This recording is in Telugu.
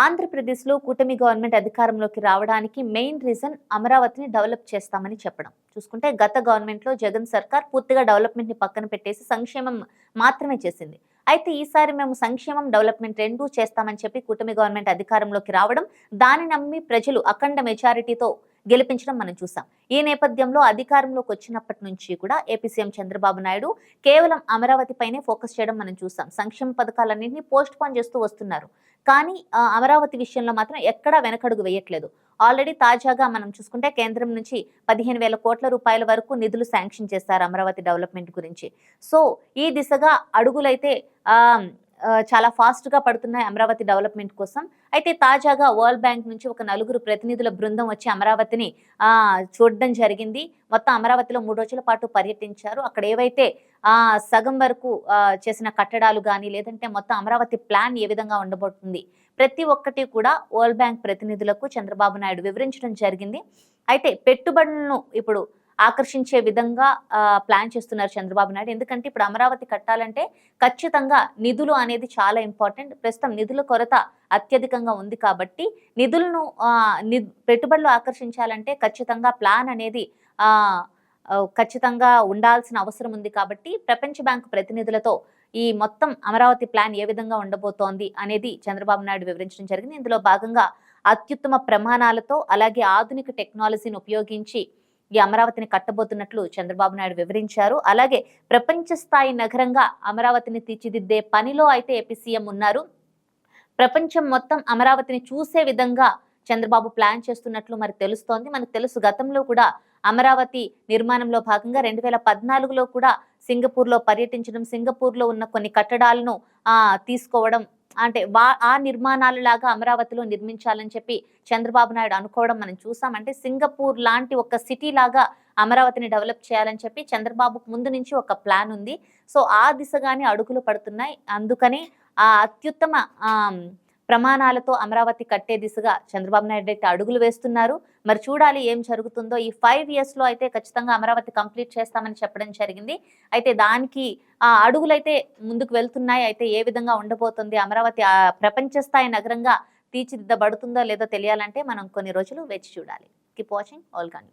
ఆంధ్రప్రదేశ్లో కూటమి గవర్నమెంట్ అధికారంలోకి రావడానికి మెయిన్ రీజన్ అమరావతిని డెవలప్ చేస్తామని చెప్పడం. చూసుకుంటే గత గవర్నమెంట్లో జగన్ సర్కార్ పూర్తిగా డెవలప్మెంట్ని పక్కన పెట్టేసి సంక్షేమం మాత్రమే చేసింది. అయితే ఈసారి మేము సంక్షేమం డెవలప్మెంట్ రెండూ చేస్తామని చెప్పి కూటమి గవర్నమెంట్ అధికారంలోకి రావడం దాని నమ్మి ప్రజలు అఖండ మెజారిటీతో గెలిపించడం మనం చూసాం. ఈ నేపథ్యంలో అధికారంలోకి వచ్చినప్పటి నుంచి కూడా ఏపీ సీఎం చంద్రబాబు నాయుడు కేవలం అమరావతి పైనే ఫోకస్ చేయడం మనం చూసాం. సంక్షేమ పథకాలన్నింటినీ పోస్ట్ పోన్ చేస్తూ వస్తున్నారు. కానీ అమరావతి విషయంలో మాత్రం ఎక్కడా వెనకడుగు వేయట్లేదు. ఆల్రెడీ తాజాగా మనం చూసుకుంటే కేంద్రం నుంచి పదిహేను వేల కోట్ల రూపాయల వరకు నిధులు శాంక్షన్ చేశారు అమరావతి డెవలప్మెంట్ గురించి. సో ఈ దిశగా అడుగులైతే చాలా ఫాస్ట్గా పడుతున్నాయి అమరావతి డెవలప్మెంట్ కోసం. అయితే తాజాగా వరల్డ్ బ్యాంక్ నుంచి ఒక నలుగురు ప్రతినిధుల బృందం వచ్చి అమరావతిని చూడడం జరిగింది. మొత్తం అమరావతిలో మూడు రోజుల పాటు పర్యటించారు. అక్కడ ఏవైతే సగం వరకు చేసిన కట్టడాలు కానీ లేదంటే మొత్తం అమరావతి ప్లాన్ ఏ విధంగా ఉండబోతుంది ప్రతి ఒక్కటి కూడా వరల్డ్ బ్యాంక్ ప్రతినిధులకు చంద్రబాబు నాయుడు వివరించడం జరిగింది. అయితే పెట్టుబడులను ఇప్పుడు ఆకర్షించే విధంగా ప్లాన్ చేస్తున్నారు చంద్రబాబు నాయుడు. ఎందుకంటే ఇప్పుడు అమరావతి కట్టాలంటే ఖచ్చితంగా నిధులు అనేది చాలా ఇంపార్టెంట్. ప్రస్తుతం నిధుల కొరత అత్యధికంగా ఉంది కాబట్టి నిధులను పెట్టుబడులు ఆకర్షించాలంటే ఖచ్చితంగా ప్లాన్ అనేది ఖచ్చితంగా ఉండాల్సిన అవసరం ఉంది కాబట్టి ప్రపంచ బ్యాంకు ప్రతినిధులతో ఈ మొత్తం అమరావతి ప్లాన్ ఏ విధంగా ఉండబోతోంది అనేది చంద్రబాబు నాయుడు వివరించడం జరిగింది. ఇందులో భాగంగా అత్యుత్తమ ప్రమాణాలతో అలాగే ఆధునిక టెక్నాలజీని ఉపయోగించి ఈ అమరావతిని కట్టబోతున్నట్లు చంద్రబాబు నాయుడు వివరించారు. అలాగే ప్రపంచ స్థాయి నగరంగా అమరావతిని తీర్చిదిద్దే పనిలో అయితే ఏపీ సీఎం ఉన్నారు. ప్రపంచం మొత్తం అమరావతిని చూసే విధంగా చంద్రబాబు ప్లాన్ చేస్తున్నట్లు మరి తెలుస్తోంది. మనకు తెలుసు గతంలో కూడా అమరావతి నిర్మాణంలో భాగంగా రెండు వేల పద్నాలుగులో కూడా సింగపూర్లో పర్యటించడం సింగపూర్లో ఉన్న కొన్ని కట్టడాలను తీసుకోవడం అంటే వా ఆ నిర్మాణాలు లాగా అమరావతిలో నిర్మించాలని చెప్పి చంద్రబాబు నాయుడు అనుకోవడం మనం చూసాం. అంటే సింగపూర్ లాంటి ఒక సిటీ లాగా అమరావతిని డెవలప్ చేయాలని చెప్పి చంద్రబాబుకు ముందు నుంచి ఒక ప్లాన్ ఉంది. సో ఆ దిశగానే అడుగులు పడుతున్నాయి. అందుకని ఆ అత్యుత్తమ ప్రమాణాలతో అమరావతి కట్టే దిశగా చంద్రబాబు నాయుడు అయితే అడుగులు వేస్తున్నారు. మరి చూడాలి ఏం జరుగుతుందో. ఈ ఫైవ్ ఇయర్స్లో అయితే ఖచ్చితంగా అమరావతి కంప్లీట్ చేస్తామని చెప్పడం జరిగింది. అయితే దానికి ఆ అడుగులైతే ముందుకు వెళ్తున్నాయి. అయితే ఏ విధంగా ఉండబోతుంది? అమరావతి ఆ ప్రపంచ స్థాయి నగరంగా తీర్చిదిద్దబడుతుందో లేదో తెలియాలంటే మనం కొన్ని రోజులు వేచి చూడాలి. కీప్ వాచింగ్ ఆల్ కన్